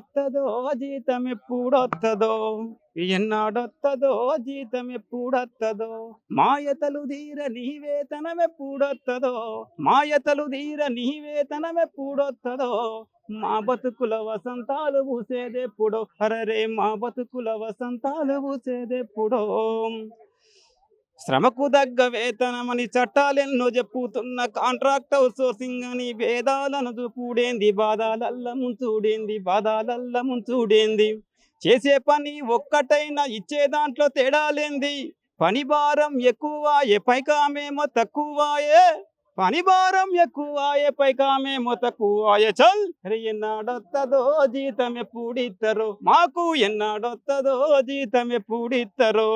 ఎన్నాడొత్తదో జీతం ఎప్పుడొత్తదో ఎన్నాడొత్తదో జీతం ఎప్పుడొత్తదో మాయతలు ధీర నీ వేతనం ఎప్పుడొత్తదో మాయతలు ధీర నీ వేతనం ఎప్పుడొత్తదో మా బతుకుల వసంతాలు పూసేదెప్పుడో? అరరే మా బతుకుల వసంతాలు పూసేదెప్పుడో? శ్రమకు దగ్గ వేతనమని చట్టాలెన్నో చెప్పుతున్న కాంట్రాక్ట్ అవుట్సోర్సింగ్ అని భేదాలను చూపుడేంది? బాధాలల్ల ముంచూడేంది? బాధాలల్ల ముంచూడేంది? చేసే పని ఒక్కటైనా ఇచ్చే దాంట్లో తేడాలేంది పని భారం ఎక్కువాయే పైకామేమో తక్కువాయే. పని భారం ఎక్కువాయే పైకామేమో తక్కువాయే. చల్! ఎన్నాడొత్తదో జీతం ఎప్పుడిత్తరో మాకు ఎన్నాడొత్తదో జీతం ఎప్పుడిత్తరో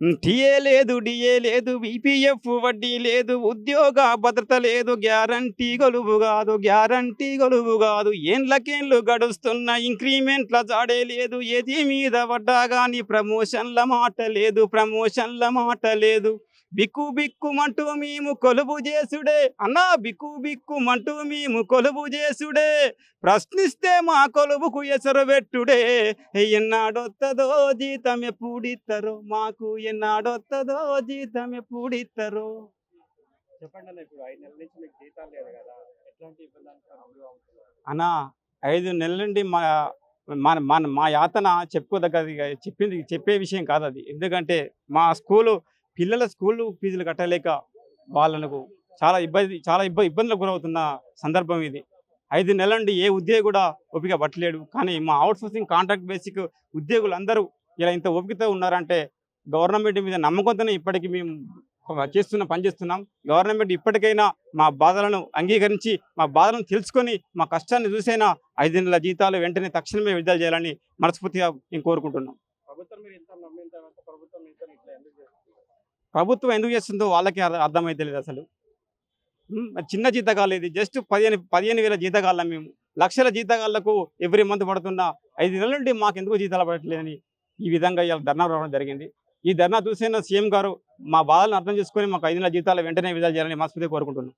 టీఏ లేదు డిఏ లేదు బీపీఎఫ్ వడ్డీ లేదు ఉద్యోగ భద్రత లేదు గ్యారంటీ గొలువు కాదు గ్యారంటీ గొలువు కాదు. ఏండ్లకేండ్లు గడుస్తున్న ఇంక్రిమెంట్ల జాడే లేదు ఏది మీద పడ్డా కానీ ప్రమోషన్ల మాట లేదు ప్రమోషన్ల మాట లేదు. బిక్కు బిక్కుమంటూ మేము కొలువు చేసుడే. అన్నా బిక్కు బిక్కుమంటూ మేము కొలువు చేసుడే. ప్రశ్నిస్తే మా కొలువుకు ఎసరు పెట్టుడే. ఎన్నాడొత్తదో జీతం ఎప్పుడిత్తరో? మాకు ఎన్నాడొత్తదో జీతం ఎప్పుడిత్తరో? చెప్పండి అన్న ఇప్పుడు ఐదు నెలల నుంచి మీకు జీతాలు లేదు కదా. ఎట్లాంటి ఇబ్బంది అన్నా ఐదు నెలల నుండి మా మన మన మా యాతన చెప్పుకోదగ్గది చెప్పింది చెప్పే విషయం కాదు అది ఎందుకంటే మా స్కూలు పిల్లల స్కూల్ ఫీజులు కట్టలేక వాళ్ళకు చాలా ఇబ్బంది చాలా ఇబ్బంది ఇబ్బందులకు గురవుతున్న సందర్భం ఇది. ఐదు నెలల నుండి ఏ ఉద్యోగి కూడా ఓపిక పట్టలేడు. కానీ మా అవుట్సోర్సింగ్ కాంట్రాక్ట్ బేసిక్ ఉద్యోగులు అందరూ ఇలా ఇంత ఓపికతో ఉన్నారంటే గవర్నమెంట్ మీద నమ్మకంతోనే ఇప్పటికీ మేము చేస్తున్న పని చేస్తున్నాం. గవర్నమెంట్ ఇప్పటికైనా మా బాధలను అంగీకరించి మా బాధలను తెలుసుకొని మా కష్టాన్ని చూసైనా ఐదు నెలల జీతాలు వెంటనే తక్షణమే విడుదల చేయాలని మనస్ఫూర్తిగా మేము కోరుకుంటున్నాం. ప్రభుత్వం ప్రభుత్వం ఎందుకు చేస్తుందో వాళ్ళకి అర్థ- అర్థమైతే లేదు అసలు. చిన్న జీతగాళ్ళు ఇది. జస్ట్ పదిహేను పదిహేను వేల జీతగాళ్ళం మేము. లక్షల జీతగాళ్ళకు ఎవ్రీ మంత్ పడుతున్న ఐదు నెలల నుండి మాకు ఎందుకు జీతాలు పడట్లేదని ఈ విధంగా ఇవాళ ధర్నా రావడం జరిగింది. ఈ ధర్నా చూసిన సీఎం గారు మా బాధలను అర్థం చేసుకొని మాకు ఐదు నెలల జీతాలు వెంటనే విడుదల చేయాలని మనస్ఫూర్తిగా కోరుకుంటున్నాం.